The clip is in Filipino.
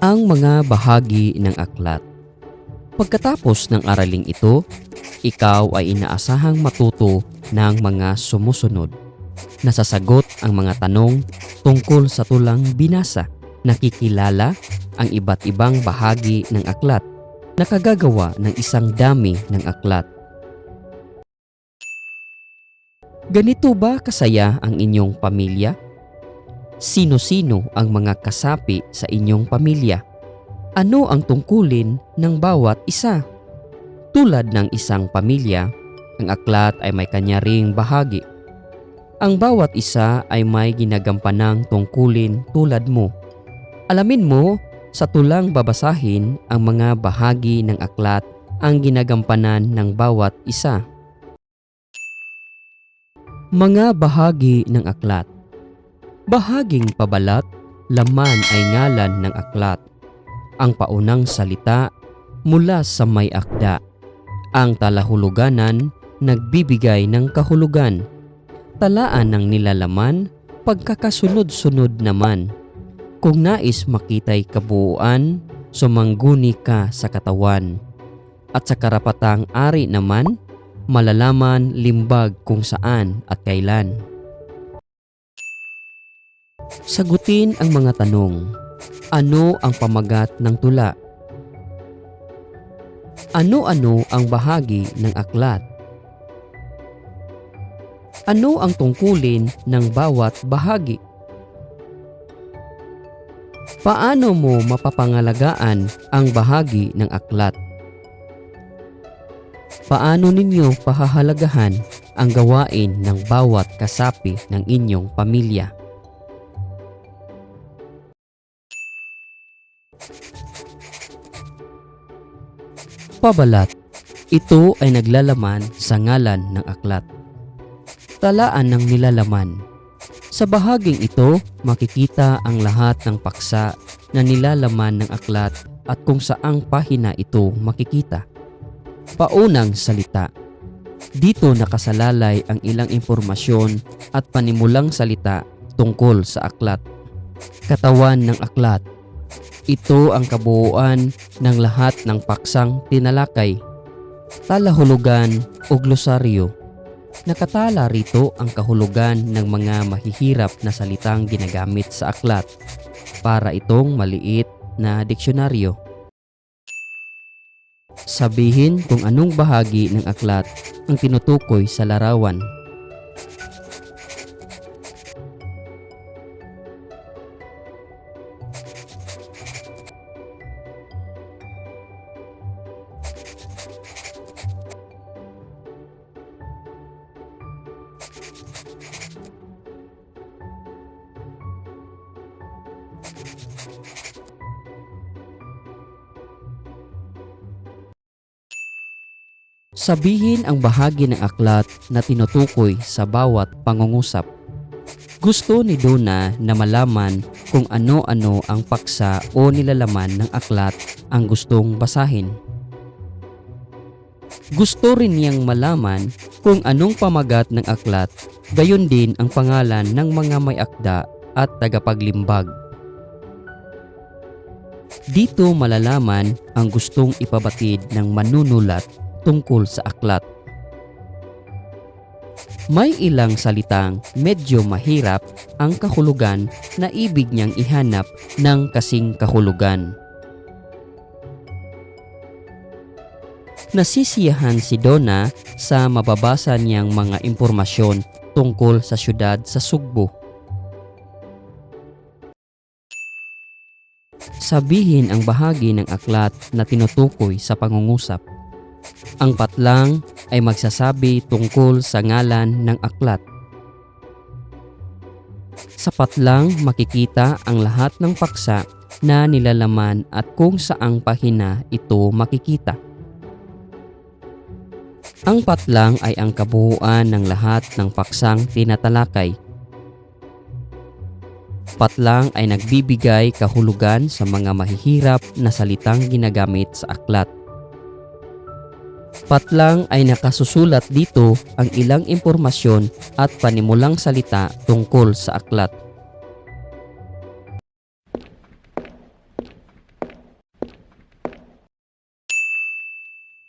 Ang mga bahagi ng aklat Pagkatapos ng araling ito, ikaw ay inaasahang matuto ng mga sumusunod. Nasasagot ang mga tanong tungkol sa tulang binasa. Nakikilala ang iba't ibang bahagi ng aklat. Nakagagawa ng isang dami ng aklat. Ganito ba kasaya ang inyong pamilya? Sino-sino ang mga kasapi sa inyong pamilya? Ano ang tungkulin ng bawat isa? Tulad ng isang pamilya, ang aklat ay may kanya ring bahagi. Ang bawat isa ay may ginagampanang tungkulin tulad mo. Alamin mo sa tulang babasahin ang mga bahagi ng aklat ang ginagampanan ng bawat isa. Mga bahagi ng aklat Bahaging pabalat, laman ay ngalan ng aklat. Ang paunang salita mula sa may akda. Ang talahuluganan nagbibigay ng kahulugan. Talaan ng nilalaman, pagkakasunod-sunod naman. Kung nais makitay kabuuan, sumangguni ka sa katawan. At sa karapatang ari naman, malalaman limbag kung saan at kailan. Sagutin ang mga tanong. Ano ang pamagat ng tula? Ano-ano ang bahagi ng aklat? Ano ang tungkulin ng bawat bahagi? Paano mo mapapangalagaan ang bahagi ng aklat? Paano ninyo pahahalagahan ang gawain ng bawat kasapi ng inyong pamilya? Pabalat. Ito ay naglalaman sa ngalan ng aklat. Talaan ng nilalaman. Sa bahaging ito, makikita ang lahat ng paksa na nilalaman ng aklat at kung saang pahina ito makikita. Paunang salita. Dito nakasalalay ang ilang impormasyon at panimulang salita tungkol sa aklat. Katawan ng aklat. Ito ang kabuuan ng lahat ng paksang tinalakay, talahulugan o glosaryo. Nakatala rito ang kahulugan ng mga mahihirap na salitang ginagamit sa aklat para itong maliit na diksyonaryo. Sabihin kung anong bahagi ng aklat ang tinutukoy sa larawan. Sabihin ang bahagi ng aklat na tinutukoy sa bawat pangungusap. Gusto ni Donna na malaman kung ano-ano ang paksa o nilalaman ng aklat ang gustong basahin. Gusto rin niyang malaman kung anong pamagat ng aklat, gayon din ang pangalan ng mga may akda at tagapaglimbag. Dito malalaman ang gustong ipabatid ng manunulat tungkol sa aklat. May ilang salitang medyo mahirap ang kahulugan na ibig niyang ihanap ng kasing kahulugan. Nasisiyahan si Donna sa mababasa niyang mga impormasyon tungkol sa syudad sa Sugbo. Sabihin ang bahagi ng aklat na tinutukoy sa pangungusap. Ang patlang ay magsasabi tungkol sa ngalan ng aklat. Sa patlang makikita ang lahat ng paksa na nilalaman at kung saang pahina ito makikita. Ang patlang ay ang kabuuan ng lahat ng paksang tinatalakay. Patlang ay nagbibigay kahulugan sa mga mahihirap na salitang ginagamit sa aklat. Patlang ay nakasusulat dito ang ilang impormasyon at panimulang salita tungkol sa aklat.